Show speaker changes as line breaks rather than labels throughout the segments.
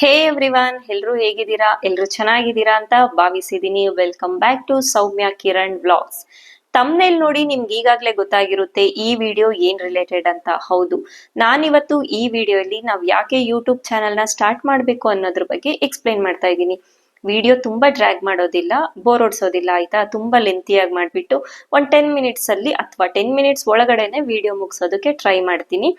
ಹೇ everyone, ಎಲ್ರು ಹೇಗಿದ್ದೀರಾ? ಎಲ್ರು ಚೆನ್ನಾಗಿದ್ದೀರಾ ಅಂತ ಭಾವಿಸಿದೀನಿ. Welcome back to Soumya Kiran blogs thumbnail ನೋಡಿ ನಿಮ್ಗೆ ಈಗಾಗಲೇ ಗೊತ್ತಾಗಿರುತ್ತೆ, ಈ ವಿಡಿಯೋ ಏನ್ ರಿಲೇಟೆಡ್ ಅಂತ. ಹೌದು, ನಾನಿವತ್ತು ಈ ವಿಡಿಯೋಲಿ ನಾವ್ ಯಾಕೆ ಯೂಟ್ಯೂಬ್ ಚಾನೆಲ್ನ ಸ್ಟಾರ್ಟ್ ಮಾಡಬೇಕು ಅನ್ನೋದ್ರ ಬಗ್ಗೆ ಎಕ್ಸ್ಪ್ಲೈನ್ ಮಾಡ್ತಾ ಇದ್ದೀನಿ. ವಿಡಿಯೋ ತುಂಬಾ ಡ್ರ್ಯಾಗ್ ಮಾಡೋದಿಲ್ಲ ಬೋರ್ ಹೊಡ್ಸೋದಿಲ್ಲ ಆಯ್ತಾ? ತುಂಬಾ ಲೆಂತಿಯಾಗಿ ಮಾಡಿಬಿಟ್ಟು ಒಂದು ಟೆನ್ ಮಿನಿಟ್ಸ್ ಅಲ್ಲಿ ಅಥವಾ ಟೆನ್ ಮಿನಿಟ್ಸ್ ಒಳಗಡೆನೆ ವಿಡಿಯೋ ಮುಗಿಸೋದಕ್ಕೆ ಟ್ರೈ ಮಾಡ್ತೀನಿ.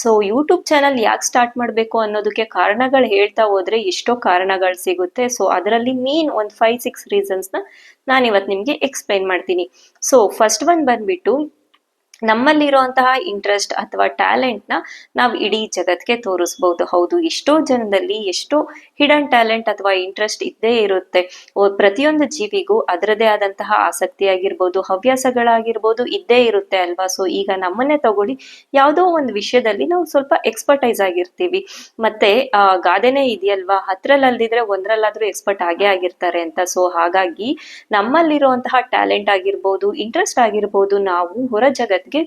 ಸೊ ಯೂಟ್ಯೂಬ್ ಚಾನಲ್ ಯಾಕೆ ಸ್ಟಾರ್ಟ್ ಮಾಡಬೇಕು ಅನ್ನೋದಕ್ಕೆ ಕಾರಣಗಳು ಹೇಳ್ತಾ ಹೋದ್ರೆ ಎಷ್ಟೋ ಕಾರಣಗಳು ಸಿಗುತ್ತೆ. ಸೊ ಅದರಲ್ಲಿ ಮೇನ್ ಒಂದು ಫೈವ್ ಸಿಕ್ಸ್ ರೀಸನ್ಸ್ನ ನಾನು ಇವತ್ತು ನಿಮಗೆ ಎಕ್ಸ್ಪ್ಲೈನ್ ಮಾಡ್ತೀನಿ. ಸೊ ಫಸ್ಟ್ ಒನ್ ಬಂದ್ಬಿಟ್ಟು ನಮ್ಮಲ್ಲಿರುವಂತಹ ಇಂಟ್ರೆಸ್ಟ್ ಅಥವಾ ಟ್ಯಾಲೆಂಟ್ನ ನಾವು ಇಡೀ ಜಗತ್ಗೆ ತೋರಿಸ್ಬಹುದು ಹೌದು, ಎಷ್ಟೋ ಜನದಲ್ಲಿ ಎಷ್ಟೋ ಹಿಡನ್ ಟ್ಯಾಲೆಂಟ್ ಅಥವಾ ಇಂಟ್ರೆಸ್ಟ್ ಇದ್ದೇ ಇರುತ್ತೆ. ಪ್ರತಿಯೊಂದು ಜೀವಿಗೂ ಅದರದೇ ಆದಂತಹ ಆಸಕ್ತಿ ಆಗಿರ್ಬೋದು ಹವ್ಯಾಸಗಳಾಗಿರ್ಬೋದು ಇದ್ದೇ ಇರುತ್ತೆ ಅಲ್ವಾ? ಸೊ ಈಗ ನಮ್ಮನ್ನೇ ತಗೊಳ್ಳಿ. ಯಾವುದೋ ಒಂದು ವಿಷಯದಲ್ಲಿ ನಾವು ಸ್ವಲ್ಪ ಎಕ್ಸ್ಪರ್ಟೈಸ್ ಆಗಿರ್ತೀವಿ. ಮತ್ತೆ, ಆ, ಗಾದೆನೆ ಇದೆಯಲ್ವಾ? ಹತ್ರಲ್ಲದಿದ್ರೆ ಒಂದ್ರಲ್ಲಾದ್ರೂ ಎಕ್ಸ್ಪರ್ಟ್ ಆಗೇ ಆಗಿರ್ತಾರೆ ಅಂತ. ಸೊ ಹಾಗಾಗಿ ನಮ್ಮಲ್ಲಿರುವಂತಹ ಟ್ಯಾಲೆಂಟ್ ಆಗಿರ್ಬೋದು ಇಂಟ್ರೆಸ್ಟ್ ಆಗಿರ್ಬೋದು, ನಾವು ಹೊರ ಜಗತ್ಗೆ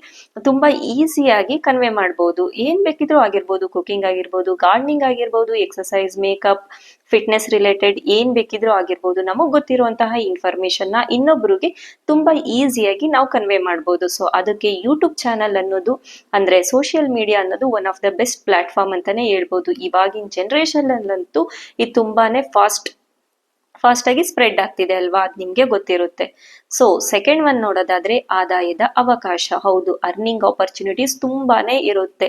ತುಂಬಾ ಈಸಿಯಾಗಿ ಕನ್ವೆ ಮಾಡ್ಬೋದು. ಏನ್ ಬೇಕಿದ್ರೂ ಆಗಿರ್ಬೋದು ಕುಕಿಂಗ್ ಆಗಿರ್ಬೋದು ಗಾರ್ಡನಿಂಗ್ ಆಗಿರ್ಬೋದು ಎಕ್ಸಸೈಸ್ ಮೇಕಪ್ ಫಿಟ್ನೆಸ್ ರಿಲೇಟೆಡ್ ಏನ್ ಬೇಕಿದ್ರೂ ಆಗಿರ್ಬೋದು, ನಮಗ್ ಗೊತ್ತಿರುವಂತಹ ಇನ್ಫಾರ್ಮೇಶನ್ನ ಇನ್ನೊಬ್ರಿಗೆ ತುಂಬಾ ಈಸಿಯಾಗಿ ನಾವು ಕನ್ವೆ ಮಾಡ್ಬೋದು. ಸೊ ಅದಕ್ಕೆ ಯೂಟ್ಯೂಬ್ ಚಾನಲ್ ಅನ್ನೋದು ಅಂದ್ರೆ ಸೋಷಿಯಲ್ ಮೀಡಿಯಾ ಅನ್ನೋದು one of the best platform ಅಂತಾನೆ ಹೇಳ್ಬೋದು. ಇವಾಗಿನ ಜನರೇಷನ್ ಅಲ್ಲಂತೂ ಇದು ತುಂಬಾನೇ ಫಾಸ್ಟ್ ಫಾಸ್ಟ್ ಆಗಿ ಸ್ಪ್ರೆಡ್ ಆಗ್ತಿದೆ ಅಲ್ವಾ? ಅದು ನಿಮ್ಗೆ ಗೊತ್ತಿರುತ್ತೆ. ಸೊ ಸೆಕೆಂಡ್ ಒನ್ ನೋಡೋದಾದ್ರೆ ಆದಾಯದ ಅವಕಾಶ. ಹೌದು ಅರ್ನಿಂಗ್ ಆಪರ್ಚುನಿಟೀಸ್ ತುಂಬಾನೇ ಇರುತ್ತೆ.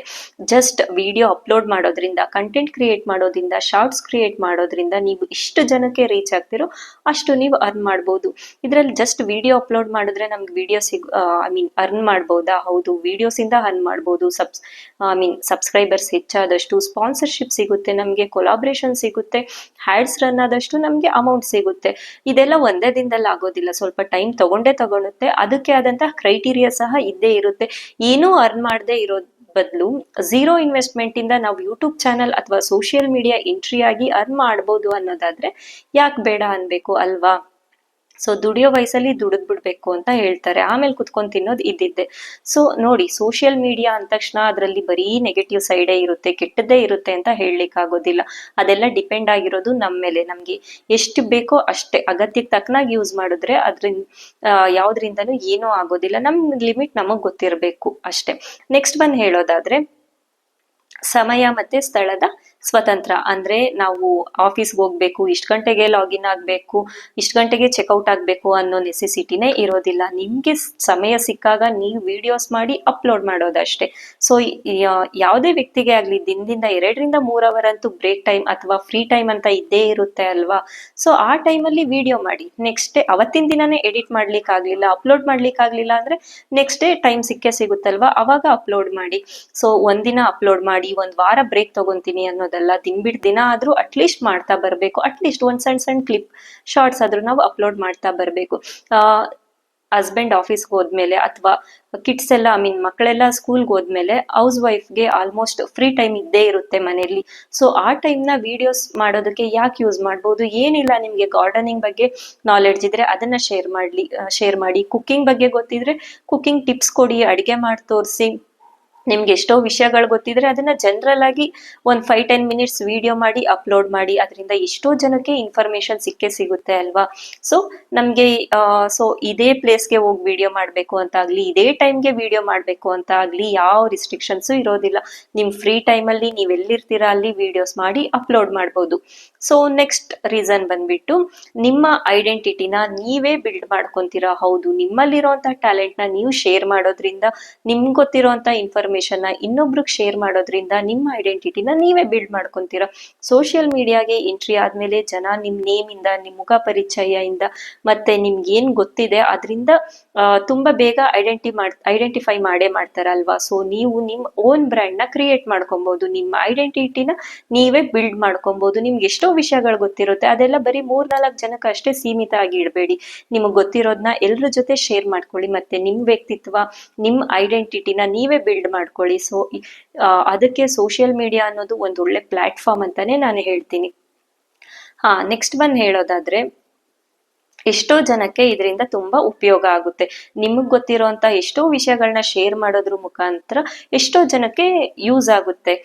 ಜಸ್ಟ್ ವಿಡಿಯೋ ಅಪ್ಲೋಡ್ ಮಾಡೋದ್ರಿಂದ ಕಂಟೆಂಟ್ ಕ್ರಿಯೇಟ್ ಮಾಡೋದ್ರಿಂದ ಶಾರ್ಟ್ಸ್ ಕ್ರಿಯೇಟ್ ಮಾಡೋದ್ರಿಂದ ನೀವು ಇಷ್ಟು ಜನಕ್ಕೆ ರೀಚ್ ಆಗ್ತಿರೋ ಅಷ್ಟು ನೀವು ಅರ್ನ್ ಮಾಡ್ಬೋದು. ಇದರಲ್ಲಿ ಜಸ್ಟ್ ವಿಡಿಯೋ ಅಪ್ಲೋಡ್ ಮಾಡಿದ್ರೆ ನಮ್ಗೆ ವಿಡಿಯೋ ಸಿಗ್ ಐ ಮೀನ್ ಅರ್ನ್ ಮಾಡ್ಬೋದಾ? ಹೌದು ವಿಡಿಯೋಸ್ ಇಂದ ಅರ್ನ್ ಮಾಡ್ಬೋದು. ಸಬ್ಸ್ ಐ ಮೀನ್ ಸಬ್ಸ್ಕ್ರೈಬರ್ಸ್ ಹೆಚ್ಚಾದಷ್ಟು ಸ್ಪಾನ್ಸರ್ಶಿಪ್ ಸಿಗುತ್ತೆ ನಮಗೆ ಕೊಲಾಬ್ರೇಷನ್ ಸಿಗುತ್ತೆ ಹ್ಯಾಡ್ಸ್ ರನ್ ಆದಷ್ಟು ನಮಗೆ ಅಮೌಂಟ್ ಸಿಗುತ್ತೆ. ಇದೆಲ್ಲ ಒಂದೇ ದಿನದಲ್ಲಿ ಆಗೋದಿಲ್ಲ. ಸ್ವಲ್ಪ ಟೈಮ್ ತಗೊಂಡೇ ತಗೊಳುತ್ತೆ ಅದಕ್ಕೆ ಆದಂತಹ ಕ್ರೈಟೀರಿಯಾ ಸಹ ಇದ್ದೇ ಇರುತ್ತೆ. ಏನೂ ಅರ್ನ್ ಮಾಡದೇ ಇರೋ ಬದಲು ಝೀರೋ ಇನ್ವೆಸ್ಟ್ಮೆಂಟ್ ಇಂದ ನಾವು ಯೂಟ್ಯೂಬ್ ಚಾನಲ್ ಅಥವಾ ಸೋಷಿಯಲ್ ಮೀಡಿಯಾ ಎಂಟ್ರಿ ಆಗಿ ಅರ್ನ್ ಮಾಡ್ಬೋದು ಅನ್ನೋದಾದ್ರೆ ಯಾಕೆ ಬೇಡ ಅನ್ಬೇಕು ಅಲ್ವಾ? ಸೊ ದುಡಿಯೋ ವಯಸ್ಸಲ್ಲಿ ದುಡಿದ್ ಬಿಡ್ಬೇಕು ಅಂತ ಹೇಳ್ತಾರೆ. ಆಮೇಲೆ ಕುತ್ಕೊಂಡ್ ತಿನ್ನೋದು ಇದ್ದಿದ್ದೆ. ಸೊ ನೋಡಿ ಸೋಷಿಯಲ್ ಮೀಡಿಯಾ ಅಂದ ತಕ್ಷಣ ಅದರಲ್ಲಿ ಬರೀ ನೆಗೆಟಿವ್ ಸೈಡೇ ಇರುತ್ತೆ, ಕೆಟ್ಟದ್ದೇ ಇರುತ್ತೆ ಅಂತ ಹೇಳಲಿಕ್ಕೆ ಆಗೋದಿಲ್ಲ ಅದೆಲ್ಲ ಡಿಪೆಂಡ್ ಆಗಿರೋದು ನಮ್ಮ ಮೇಲೆ. ನಮಗೆ ಎಷ್ಟು ಬೇಕೋ ಅಷ್ಟೇ. ಅಗತ್ಯಕ್ಕೆ ತಕ್ಕನಾಗಿ ಯೂಸ್ ಮಾಡಿದ್ರೆ ಅದ್ರಿಂದ ಯಾವುದರಿಂದನೂ ಏನೂ ಆಗೋದಿಲ್ಲ. ನಮ್ ಲಿಮಿಟ್ ನಮಗೆ ಗೊತ್ತಿರಬೇಕು ಅಷ್ಟೇ. ನೆಕ್ಸ್ಟ್ ಬಂದು ಹೇಳೋದಾದ್ರೆ ಸಮಯ ಮತ್ತೆ ಸ್ಥಳದ ಸ್ವತಂತ್ರ. ಅಂದ್ರೆ ನಾವು ಆಫೀಸ್ಗೆ ಹೋಗ್ಬೇಕು, ಇಷ್ಟು ಗಂಟೆಗೆ ಲಾಗಿನ್ ಆಗ್ಬೇಕು, ಇಷ್ಟು ಗಂಟೆಗೆ ಚೆಕ್ಔಟ್ ಆಗ್ಬೇಕು ಅನ್ನೋ ನೆಸೆಸಿಟಿನೇ ಇರೋದಿಲ್ಲ. ನಿಮ್ಗೆ ಸಮಯ ಸಿಕ್ಕಾಗ ನೀವು ವಿಡಿಯೋಸ್ ಮಾಡಿ ಅಪ್ಲೋಡ್ ಮಾಡೋದಷ್ಟೇ. ಸೊ ಯಾವುದೇ ವ್ಯಕ್ತಿಗೆ ಆಗ್ಲಿ, ದಿನದಿಂದ ಎರಡರಿಂದ ಮೂರ್ ಅವರ್ ಅಂತೂ ಬ್ರೇಕ್ ಟೈಮ್ ಅಥವಾ ಫ್ರೀ ಟೈಮ್ ಅಂತ ಇದ್ದೇ ಇರುತ್ತೆ ಅಲ್ವಾ? ಸೊ ಆ ಟೈಮಲ್ಲಿ ವಿಡಿಯೋ ಮಾಡಿ. ನೆಕ್ಸ್ಟ್ ಡೇ ಅವತ್ತಿನ ದಿನನೇ ಎಡಿಟ್ ಮಾಡ್ಲಿಕ್ಕೆ ಆಗ್ಲಿಲ್ಲ ಅಪ್ಲೋಡ್ ಮಾಡ್ಲಿಕ್ಕೆ ಆಗ್ಲಿಲ್ಲ ಅಂದ್ರೆ ನೆಕ್ಸ್ಟ್ ಡೇ ಟೈಮ್ ಸಿಕ್ಕೇ ಸಿಗುತ್ತಲ್ವಾ? ಅವಾಗ ಅಪ್ಲೋಡ್ ಮಾಡಿ. ಸೊ ಒಂದಿನ ಅಪ್ಲೋಡ್ ಮಾಡಿ ಒಂದ್ ವಾರ ಬ್ರೇಕ್ ತಗೊಂತೀನಿ ಅನ್ನೋದಲ್ಲ ದಿನ ದಿನ ಆದ್ರೂ ಅಟ್ಲೀಸ್ಟ್ ಮಾಡ್ತಾ ಬರ್ಬೇಕು. ಅಟ್ಲೀಸ್ಟ್ ಒಂದ್ ಸಣ್ಣ ಸಣ್ಣ ಕ್ಲಿಪ್ ಶಾರ್ಟ್ಸ್ ಆದ್ರೂ ನಾವು ಅಪ್ಲೋಡ್ ಮಾಡ್ತಾ ಬರ್ಬೇಕು. ಹಸ್ಬೆಂಡ್ ಆಫೀಸ್ಗೆ ಹೋದ್ಮೇಲೆ ಅಥವಾ ಕಿಡ್ಸ್ ಎಲ್ಲ ಐ ಮೀನ್ ಮಕ್ಕಳೆಲ್ಲ ಸ್ಕೂಲ್ಗೆ ಹೋದ್ಮೇಲೆ ಹೌಸ್ ವೈಫ್ಗೆ ಆಲ್ಮೋಸ್ಟ್ ಫ್ರೀ ಟೈಮ್ ಇದ್ದೇ ಇರುತ್ತೆ ಮನೆಯಲ್ಲಿ. ಸೊ ಆ ಟೈಮ್ನ ವಿಡಿಯೋಸ್ ಮಾಡೋದಕ್ಕೆ ಯಾಕೆ ಯೂಸ್ ಮಾಡ್ಬೋದು? ಏನಿಲ್ಲ ನಿಮಗೆ ಗಾರ್ಡನಿಂಗ್ ಬಗ್ಗೆ ನಾಲೆಡ್ಜ್ ಇದ್ರೆ ಅದನ್ನ ಶೇರ್ ಮಾಡ್ಲಿ ಶೇರ್ ಮಾಡಿ. ಕುಕ್ಕಿಂಗ್ ಬಗ್ಗೆ ಗೊತ್ತಿದ್ರೆ ಕುಕ್ಕಿಂಗ್ ಟಿಪ್ಸ್ ಕೊಡಿ, ಅಡಿಗೆ ಮಾಡಿ ತೋರಿಸಿ ನಿಮ್ಗೆ ಎಷ್ಟೋ ವಿಷಯಗಳು ಗೊತ್ತಿದ್ರೆ ಅದನ್ನ ಜನರಲ್ ಆಗಿ ಒಂದ್ ಫೈವ್ ಟೆನ್ ಮಿನಿಟ್ಸ್ ವಿಡಿಯೋ ಮಾಡಿ ಅಪ್ಲೋಡ್ ಮಾಡಿ, ಅದರಿಂದ ಎಷ್ಟೋ ಜನಕ್ಕೆ ಇನ್ಫಾರ್ಮೇಶನ್ ಸಿಕ್ಕೇ ಸಿಗುತ್ತೆ ಅಲ್ವಾ? ಸೊ ನಮ್ಗೆ ಸೊ ಇದೇ ಪ್ಲೇಸ್ಗೆ ಹೋಗಿ ವಿಡಿಯೋ ಮಾಡ್ಬೇಕು ಅಂತ ಆಗ್ಲಿ, ಇದೇ ಟೈಮ್ಗೆ ವಿಡಿಯೋ ಮಾಡ್ಬೇಕು ಅಂತ ಆಗ್ಲಿ, ಯಾವ ರಿಸ್ಟ್ರಿಕ್ಷನ್ಸು ಇರೋದಿಲ್ಲ. ನಿಮ್ ಫ್ರೀ ಟೈಮಲ್ಲಿ ನೀವು ಎಲ್ಲಿರ್ತೀರಾ ಅಲ್ಲಿ ವಿಡಿಯೋಸ್ ಮಾಡಿ ಅಪ್ಲೋಡ್ ಮಾಡ್ಬೋದು. ಸೊ ನೆಕ್ಸ್ಟ್ ರೀಸನ್ ಬಂದ್ಬಿಟ್ಟು ನಿಮ್ಮ ಐಡೆಂಟಿಟಿನ ನೀವೇ ಬಿಲ್ಡ್ ಮಾಡ್ಕೊತೀರಾ? ಹೌದು ನಿಮ್ಮಲ್ಲಿರೋಂಥ ಟ್ಯಾಲೆಂಟ್ನ ನೀವು ಶೇರ್ ಮಾಡೋದ್ರಿಂದ, ನಿಮ್ಗೆ ಗೊತ್ತಿರೋಂಥ ಇನ್ಫಾರ್ಮೇಶನ್ನ ಇನ್ನೊಬ್ರಿಗೆ ಶೇರ್ ಮಾಡೋದ್ರಿಂದ ನಿಮ್ಮ ಐಡೆಂಟಿಟಿನ ನೀವೇ ಬಿಲ್ಡ್ ಮಾಡ್ಕೊತೀರಾ? ಸೋಷಿಯಲ್ ಮೀಡಿಯಾಗೆ ಎಂಟ್ರಿ ಆದ್ಮೇಲೆ ಜನ ನಿಮ್ ನೇಮ್ ಇಂದ ನಿಮ್ ಮುಖ ಪರಿಚಯ ಇಂದ ಮತ್ತೆ ನಿಮ್ಗೆ ಏನ್ ಗೊತ್ತಿದೆ ಅದರಿಂದ ತುಂಬಾ ಬೇಗ ಐಡೆಂಟಿ ಮಾಡ್ ಐಡೆಂಟಿಫೈ ಮಾಡೇ ಮಾಡ್ತಾರಲ್ವಾ? ಸೊ ನೀವು ನಿಮ್ ಓನ್ ಬ್ರ್ಯಾಂಡ್ನ ಕ್ರಿಯೇಟ್ ಮಾಡ್ಕೊಬೋದು. ನಿಮ್ಮ ಐಡೆಂಟಿಟಿನ ನೀವೇ ಬಿಲ್ಡ್ ಮಾಡ್ಕೊಬೋದು. ನಿಮ್ಗೆ ಎಷ್ಟೋ ವಿಷಯಗಳು ಗೊತ್ತಿರುತ್ತೆ. ಅದೆಲ್ಲ ಬರೀ ಮೂರ್ ನಾಲ್ಕು ಜನಕ್ಕೆ ಅಷ್ಟೇ ಸೀಮಿತ ಆಗಿ ಇಡಬೇಡಿ. ನಿಮಗೆ ಗೊತ್ತಿರೋದನ್ನ ಎಲ್ಲರ ಜೊತೆ ಶೇರ್ ಮಾಡ್ಕೊಳ್ಳಿ. ಮತ್ತೆ ನಿಮ್ ವ್ಯಕ್ತಿತ್ವ, ನಿಮ್ ಐಡೆಂಟಿಟಿನ ನೀವೇ ಬಿಲ್ಡ್ ಮಾಡ್ಕೊಳ್ಳಿ. ಸೊ ಅದಕ್ಕೆ ಸೋಷಿಯಲ್ ಮೀಡಿಯಾ ಅನ್ನೋದು ಒಂದು ಒಳ್ಳೆ ಪ್ಲಾಟ್ಫಾರ್ಮ್ ಅಂತಾನೆ ನಾನು ಹೇಳ್ತೀನಿ. ಹಾ ನೆಕ್ಸ್ಟ್ ಬಂದ್ ಹೇಳೋದಾದ್ರೆ ಎಷ್ಟೋ ಜನಕ್ಕೆ ಇದರಿಂದ ತುಂಬಾ ಉಪಯೋಗ ಆಗುತ್ತೆ. ನಿಮಗ್ ಗೊತ್ತಿರೋಂತ ಎಷ್ಟೋ ವಿಷಯಗಳನ್ನ ಶೇರ್ ಮಾಡೋದ್ರ ಮುಖಾಂತರ ಎಷ್ಟೋ ಜನಕ್ಕೆ ಯೂಸ್ ಆಗುತ್ತೆ.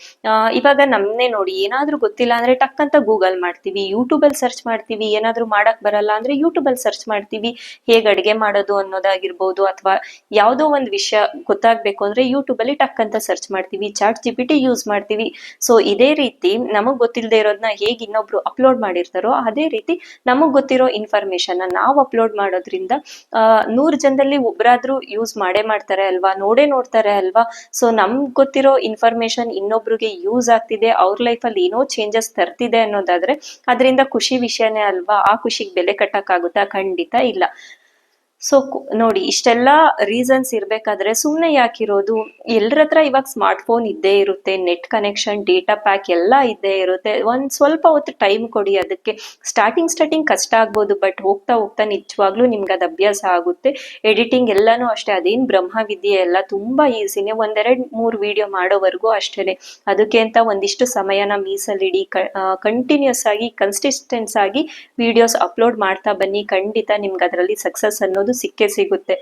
ಇವಾಗ ನಮ್ನೆ ನೋಡಿ ಏನಾದ್ರೂ ಗೊತ್ತಿಲ್ಲ ಅಂದ್ರೆ ಟಕ್ ಅಂತ ಗೂಗಲ್ ಮಾಡ್ತೀವಿ ಯೂಟ್ಯೂಬ್ ಅಲ್ಲಿ ಸರ್ಚ್ ಮಾಡ್ತೀವಿ, ಏನಾದ್ರೂ ಮಾಡಕ್ ಬರಲ್ಲ ಅಂದ್ರೆ ಯೂಟ್ಯೂಬ್ ಅಲ್ಲಿ ಸರ್ಚ್ ಮಾಡ್ತೀವಿ. ಹೇಗ್ ಅಡಿಗೆ ಮಾಡೋದು ಅನ್ನೋದಾಗಿರ್ಬೋದು ಅಥವಾ ಯಾವುದೋ ಒಂದ್ ವಿಷಯ ಗೊತ್ತಾಗ್ಬೇಕು ಅಂದ್ರೆ ಯೂಟ್ಯೂಬ್ ಅಲ್ಲಿ ಟಕ್ ಅಂತ ಸರ್ಚ್ ಮಾಡ್ತೀವಿ ಚಾಟ್ ಜಿ ಪಿ ಯೂಸ್ ಮಾಡ್ತೀವಿ. ಸೊ ಇದೇ ರೀತಿ ನಮಗ್ ಗೊತ್ತಿಲ್ಲದೆ ಇರೋದನ್ನ ಹೇಗೆ ಇನ್ನೊಬ್ರು ಅಪ್ಲೋಡ್ ಮಾಡಿರ್ತಾರೋ ಅದೇ ರೀತಿ ನಮಗ್ ಗೊತ್ತಿರೋ ಇನ್ಫಾರ್ಮೇಶನ್ ನಾವು ಅಪ್ಲೋಡ್ ಮಾಡೋದ್ರಿಂದ ನೂರ್ ಜನದಲ್ಲಿ ಒಬ್ಬರಾದ್ರೂ ಯೂಸ್ ಮಾಡೇ ಮಾಡ್ತಾರೆ ಅಲ್ವಾ? ನೋಡೇ ನೋಡ್ತಾರೆ ಅಲ್ವಾ? ಸೊ ನಮ್ಗ್ ಗೊತ್ತಿರೋ ಇನ್ಫಾರ್ಮೇಶನ್ ಇನ್ನೊಬ್ರಿಗೆ ಯೂಸ್ ಆಗ್ತಿದೆ, ಅವ್ರ ಲೈಫಲ್ಲಿ ಏನೋ ಚೇಂಜಸ್ ತರ್ತಿದೆ ಅನ್ನೋದಾದ್ರೆ, ಅದರಿಂದ ಖುಷಿ ವಿಷಯನೇ ಅಲ್ವಾ? ಆ ಖುಷಿಗೆ ಬೆಲೆ ಕಟ್ಟಕ್ಕಾಗುತ್ತಾ? ಖಂಡಿತ ಇಲ್ಲ. ಸೊ ನೋಡಿ, ಇಷ್ಟೆಲ್ಲ ರೀಸನ್ಸ್ ಇರಬೇಕಾದ್ರೆ ಸುಮ್ಮನೆ ಯಾಕಿರೋದು? ಎಲ್ಲರ ಹತ್ರ ಇವಾಗ ಸ್ಮಾರ್ಟ್ ಫೋನ್ ಇದ್ದೇ ಇರುತ್ತೆ ನೆಟ್ ಕನೆಕ್ಷನ್ ಡೇಟಾ ಪ್ಯಾಕ್ ಎಲ್ಲ ಇದ್ದೇ ಇರುತ್ತೆ. ಒಂದ್ ಸ್ವಲ್ಪ ಹೊತ್ತು ಟೈಮ್ ಕೊಡಿ, ಅದಕ್ಕೆ ಸ್ಟಾರ್ಟಿಂಗ್ ಸ್ಟಾರ್ಟಿಂಗ್ ಕಷ್ಟ ಆಗ್ಬೋದು ಬಟ್ ಹೋಗ್ತಾ ಹೋಗ್ತಾ ನಿಜವಾಗ್ಲೂ ನಿಮ್ಗೆ ಅದು ಅಭ್ಯಾಸ ಆಗುತ್ತೆ. ಎಡಿಟಿಂಗ್ ಎಲ್ಲಾನು ಅಷ್ಟೇ, ಅದೇನ್ ಬ್ರಹ್ಮವಿದ್ಯೆ ಎಲ್ಲ ತುಂಬಾ ಈಸಿನೇ ಒಂದೆರಡ್ ಮೂರ್ ವಿಡಿಯೋ ಮಾಡೋವರೆಗೂ ಅಷ್ಟೇನೆ. ಅದಕ್ಕೆ ಅಂತ ಒಂದಿಷ್ಟು ಸಮಯನ ಮೀಸಲಿಡಿ ಕಂಟಿನ್ಯೂಸ್ ಆಗಿ ಕನ್ಸಿಸ್ಟೆನ್ಸ್ ಆಗಿ ವಿಡಿಯೋಸ್ ಅಪ್ಲೋಡ್ ಮಾಡ್ತಾ ಬನ್ನಿ. ಖಂಡಿತ ನಿಮ್ಗೆ ಅದರಲ್ಲಿ ಸಕ್ಸಸ್ ಅನ್ನೋದು ಸಿಕ್ಕೇ ಸಿಗುತ್ತೆ.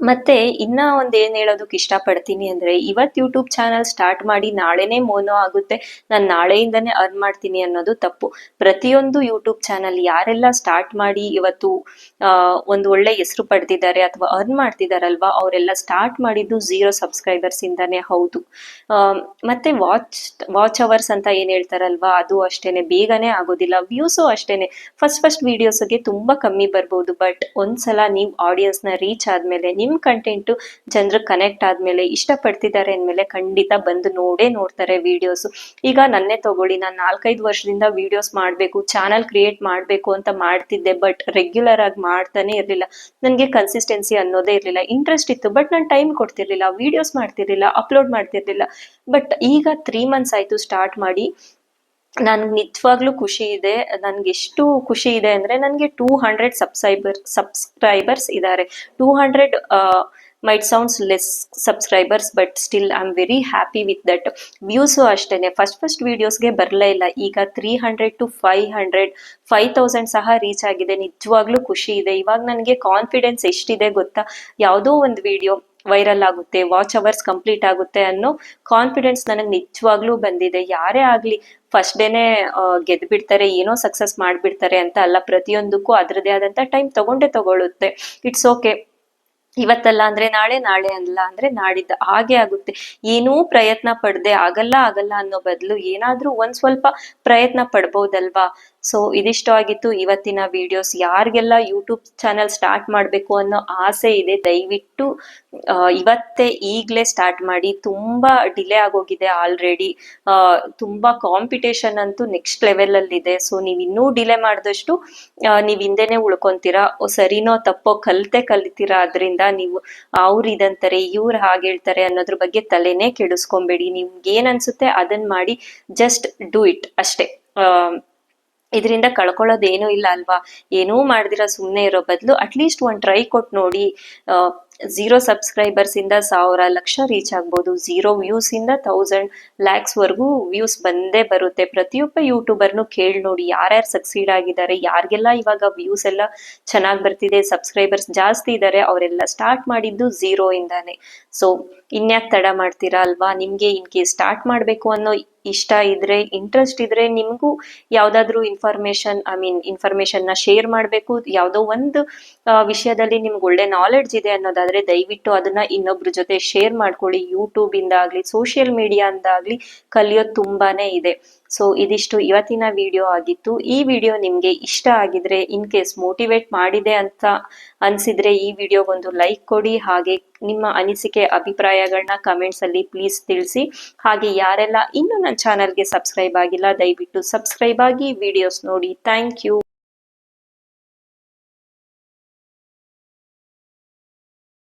ಮತ್ತೆ ಇನ್ನ ಒಂದ್ ಏನ್ ಹೇಳೋದಕ್ಕೆ ಇಷ್ಟಪಡ್ತೀನಿ ಅಂದ್ರೆ ಇವತ್ ಯೂಟ್ಯೂಬ್ ಚಾನಲ್ ಸ್ಟಾರ್ಟ್ ಮಾಡಿ ನಾಳೆನೆ ಮೋನೋ ಆಗುತ್ತೆ. ನಾನ್ ನಾಳೆಯಿಂದನೇ ಅರ್ನ್ ಮಾಡ್ತೀನಿ ಅನ್ನೋದು ತಪ್ಪು. ಪ್ರತಿಯೊಂದು ಯೂಟ್ಯೂಬ್ ಚಾನಲ್ ಯಾರೆಲ್ಲ ಸ್ಟಾರ್ಟ್ ಮಾಡಿ ಇವತ್ತು ಒಂದು ಒಳ್ಳೆ ಹೆಸರು ಪಡೆದಿದ್ದಾರೆ ಅಥವಾ ಅರ್ನ್ ಮಾಡ್ತಿದಾರಲ್ವಾ, ಅವರೆಲ್ಲ ಸ್ಟಾರ್ಟ್ ಮಾಡಿದ್ದು ಝೀರೋ ಸಬ್ಸ್ಕ್ರೈಬರ್ಸ್ ಇಂದಾನೆ ಹೌದು. ಮತ್ತೆ ವಾಚ್ ವಾಚ್ ಅವರ್ಸ್ ಅಂತ ಏನ್ ಹೇಳ್ತಾರಲ್ವಾ, ಅದು ಅಷ್ಟೇನೆ, ಬೇಗನೆ ಆಗೋದಿಲ್ಲ ವ್ಯೂಸು ಅಷ್ಟೇನೆ. ಫಸ್ಟ್ ಫಸ್ಟ್ ವಿಡಿಯೋಸ್ಗೆ ತುಂಬಾ ಕಮ್ಮಿ ಬರ್ಬೋದು ಬಟ್ ಒಂದ್ಸಲ ನೀವು ಆಡಿಯನ್ಸ್ನ ರೀಚ್ ಆದ್ಮೇಲೆ ನಿಮ್ ಕಂಟೆಂಟ್ ಜನರು ಕನೆಕ್ಟ್ ಆದಮೇಲೆ ಇಷ್ಟಪಡ್ತಿದ್ದಾರೆ ಅಂದಮೇಲೆ ಖಂಡಿತ ಬಂದು ನೋಡೇ ನೋಡ್ತಾರೆ ವಿಡಿಯೋಸ್ ಈಗ ನನ್ನೇ ತಗೊಳ್ಳಿ, ನಾನು ನಾಲ್ಕೈದು ವರ್ಷದಿಂದ ವಿಡಿಯೋಸ್ ಮಾಡಬೇಕು ಚಾನಲ್ ಕ್ರಿಯೇಟ್ ಮಾಡಬೇಕು ಅಂತ ಮಾಡ್ತಿದ್ದೆ ಬಟ್ ರೆಗ್ಯುಲರ್ ಆಗಿ ಮಾಡ್ತಾನೆ ಇರಲಿಲ್ಲ. ನನಗೆ ಕನ್ಸಿಸ್ಟೆನ್ಸಿ ಅನ್ನೋದೇ ಇರಲಿಲ್ಲ. ಇಂಟ್ರೆಸ್ಟ್ ಇತ್ತು ಬಟ್ ನಾನು ಟೈಮ್ ಕೊಡ್ತಿರ್ಲಿಲ್ಲ ವಿಡಿಯೋಸ್ ಮಾಡ್ತಿರ್ಲಿಲ್ಲ ಅಪ್ಲೋಡ್ ಮಾಡ್ತಿರ್ಲಿಲ್ಲ. ಬಟ್ ಈಗ ತ್ರೀ ಮಂತ್ಸ್ ಆಯ್ತು ಸ್ಟಾರ್ಟ್ ಮಾಡಿ ನನ್ಗೆ ನಿಜವಾಗ್ಲೂ ಖುಷಿ ಇದೆ. ನನ್ಗೆ ಎಷ್ಟು ಖುಷಿ ಇದೆ ಅಂದ್ರೆ ನನಗೆ ಟೂ ಹಂಡ್ರೆಡ್ ಸಬ್ಸ್ಕ್ರೈಬರ್, ಸಬ್ಸ್ಕ್ರೈಬರ್ಸ್ ಇದ್ದಾರೆ two hundred might sounds less subscribers but still I am very happy with that views ಅಷ್ಟೇನೆ. ಫಸ್ಟ್ ಫಸ್ಟ್ ವೀಡಿಯೋಸ್ಗೆ ಬರಲೇ ಇಲ್ಲ. ಈಗ three hundred to five hundred five thousand ಸಹ ರೀಚ್ ಆಗಿದೆ. ನಿಜವಾಗ್ಲೂ ಖುಷಿ ಇದೆ. ಇವಾಗ ನನಗೆ ಕಾನ್ಫಿಡೆನ್ಸ್ ಎಷ್ಟಿದೆ ಗೊತ್ತಾ? ಯಾವುದೋ ಒಂದು ವಿಡಿಯೋ ವೈರಲ್ ಆಗುತ್ತೆ ವಾಚ್ ಅವರ್ಸ್ ಕಂಪ್ಲೀಟ್ ಆಗುತ್ತೆ ಅನ್ನೋ ಕಾನ್ಫಿಡೆನ್ಸ್ ನನಗೆ ನಿಜವಾಗ್ಲೂ ಬಂದಿದೆ. ಯಾರೇ ಆಗ್ಲಿ ಫಸ್ಟ್ ಡೇನೆ ಗೆದ್ದು ಬಿಡ್ತಾರೆ ಏನೋ ಸಕ್ಸಸ್ ಮಾಡ್ಬಿಡ್ತಾರೆ ಅಂತ ಅಲ್ಲ, ಪ್ರತಿಯೊಂದಕ್ಕೂ ಅದರದೇ ಆದಂತ ಟೈಮ್ ತಗೊಂಡೇ ತಗೊಳುತ್ತೆ ಇಟ್ಸ್ ಓಕೆ ಇವತ್ತಲ್ಲ ಅಂದ್ರೆ ನಾಳೆ ನಾಳೆ ಅಲ್ಲ ಅಂದ್ರೆ ನಾಡಿದ್ದ ಹಾಗೆ ಆಗುತ್ತೆ. ಏನೂ ಪ್ರಯತ್ನ ಪಡದೆ, ಆಗಲ್ಲ ಆಗಲ್ಲ ಅನ್ನೋ ಬದಲು ಏನಾದ್ರೂ ಒಂದ್ ಸ್ವಲ್ಪ ಪ್ರಯತ್ನ ಪಡ್ಬೋದಲ್ವಾ? ಸೊ ಇದಿಷ್ಟ ಆಗಿತ್ತು ಇವತ್ತಿನ ವಿಡಿಯೋಸ್ ಯಾರಿಗೆಲ್ಲ ಯೂಟ್ಯೂಬ್ ಚಾನಲ್ ಸ್ಟಾರ್ಟ್ ಮಾಡಬೇಕು ಅನ್ನೋ ಆಸೆ ಇದೆ, ದಯವಿಟ್ಟು ಇವತ್ತೇ ಈಗಲೇ ಸ್ಟಾರ್ಟ್ ಮಾಡಿ. ತುಂಬಾ ಡಿಲೇ ಆಗೋಗಿದೆ ಆಲ್ರೆಡಿ ತುಂಬಾ ಕಾಂಪಿಟೇಷನ್ ಅಂತೂ ನೆಕ್ಸ್ಟ್ ಲೆವೆಲ್ ಅಲ್ಲಿ ಇದೆ ಸೊ ನೀವು ಇನ್ನೂ ಡಿಲೇ ಮಾಡಿದಷ್ಟು ನೀವು ಹಿಂದೆನೇ ಉಳ್ಕೊಂತೀರಾ? ಸರಿನೋ ತಪ್ಪೋ ಕಲ್ತೆ ಕಲಿತೀರಾ? ಅದರಿಂದ ನೀವು ಅವ್ರು ಇದಂತಾರೆ, ಇವ್ರು ಹಾಗೆ ಹೇಳ್ತಾರೆ ಅನ್ನೋದ್ರ ಬಗ್ಗೆ ತಲೆನೇ ಕೆಡಿಸ್ಕೊಂಬೇಡಿ. ನಿಮ್ಗೆ ಏನ್ ಅನ್ಸುತ್ತೆ ಅದನ್ನ ಮಾಡಿ ಜಸ್ಟ್ ಡೂ ಇಟ್ ಅಷ್ಟೇ. ಇದರಿಂದ ಕಳ್ಕೊಳ್ಳೋದೇನೂ ಇಲ್ಲ ಅಲ್ವಾ? ಏನೂ ಮಾಡ್ದಿರ ಸುಮ್ಮನೆ ಇರೋ ಬದಲು ಅಟ್ಲೀಸ್ಟ್ ಒಂದು ಟ್ರೈ ಕೊಟ್ಟು ನೋಡಿ ಝೀರೋ ಸಬ್ಸ್ಕ್ರೈಬರ್ಸ್ ಇಂದ ಸಾವಿರ ಲಕ್ಷ ರೀಚ್ ಆಗ್ಬೋದು. ಝೀರೋ ವ್ಯೂಸ್ ಇಂದ ತೌಸಂಡ್ ಲ್ಯಾಕ್ಸ್ ವರ್ಗೂ ವ್ಯೂಸ್ ಬಂದೇ ಬರುತ್ತೆ. ಪ್ರತಿಯೊಬ್ಬ ಯೂಟ್ಯೂಬರ್ನು ಕೇಳಿ ನೋಡಿ, ಯಾರ್ಯಾರು ಸಕ್ಸೀಡ್ ಆಗಿದ್ದಾರೆ, ಯಾರಿಗೆಲ್ಲ ಇವಾಗ ವ್ಯೂಸ್ ಎಲ್ಲ ಚೆನ್ನಾಗಿ ಬರ್ತಿದೆ ಸಬ್ಸ್ಕ್ರೈಬರ್ಸ್ ಜಾಸ್ತಿ ಇದ್ದಾರೆ ಅವರೆಲ್ಲ ಸ್ಟಾರ್ಟ್ ಮಾಡಿದ್ದು ಝೀರೋ ಇಂದಾನೆ. ಸೊ ಇನ್ಯಾಕ್ ತಡ ಮಾಡ್ತೀರಾ ಅಲ್ವಾ? ನಿಮ್ಗೆ ಇನ್ ಕೇಸ್ ಸ್ಟಾರ್ಟ್ ಮಾಡಬೇಕು ಅನ್ನೋ ಇಷ್ಟ ಇದ್ರೆ ಇಂಟ್ರೆಸ್ಟ್ ಇದ್ರೆ ನಿಮಗೂ ಯಾವ್ದಾದ್ರು ಇನ್ಫಾರ್ಮೇಶನ್ ಐ ಮೀನ್ ಇನ್ಫಾರ್ಮೇಶನ್ನ ಶೇರ್ ಮಾಡ್ಬೇಕು. ಯಾವ್ದೋ ಒಂದು ವಿಷಯದಲ್ಲಿ ನಿಮ್ಗೆ ಒಳ್ಳೆ ನಾಲೆಡ್ಜ್ ಇದೆ ಅನ್ನೋದಾದ್ರೆ ದಯವಿಟ್ಟು ಅದನ್ನ ಇನ್ನೊಬ್ರ ಜೊತೆ ಶೇರ್ ಮಾಡ್ಕೊಳ್ಳಿ. ಯೂಟ್ಯೂಬ್ ಇಂದ ಆಗ್ಲಿ ಸೋಷಿಯಲ್ ಮೀಡಿಯಾ ಆಗ್ಲಿ ಕಲಿಯೋದು ತುಂಬಾನೇ ಇದೆ. ಸೊ ಇದಿಷ್ಟು ಇವತ್ತಿನ ವಿಡಿಯೋ ಆಗಿತ್ತು. ಈ ವಿಡಿಯೋ ನಿಮಗೆ ಇಷ್ಟ ಆಗಿದ್ರೆ ಇನ್ ಕೇಸ್ ಮೋಟಿವೇಟ್ ಮಾಡಿದೆ ಅಂತ ಅನ್ಸಿದ್ರೆ, ಈ ವಿಡಿಯೋಗೊಂದು ಲೈಕ್ ಕೊಡಿ. ಹಾಗೆ ನಿಮ್ಮ ಅನಿಸಿಕೆ ಅಭಿಪ್ರಾಯಗಳನ್ನ ಕಮೆಂಟ್ಸ್ ಅಲ್ಲಿ ಪ್ಲೀಸ್ ತಿಳಿಸಿ. ಹಾಗೆ ಯಾರೆಲ್ಲ ಇನ್ನೂ ನನ್ನ ಚಾನಲ್ಗೆ ಸಬ್ಸ್ಕ್ರೈಬ್ ಆಗಿಲ್ಲ, ದಯವಿಟ್ಟು ಸಬ್ಸ್ಕ್ರೈಬ್ ಆಗಿ ವಿಡಿಯೋಸ್ ನೋಡಿ. Thank you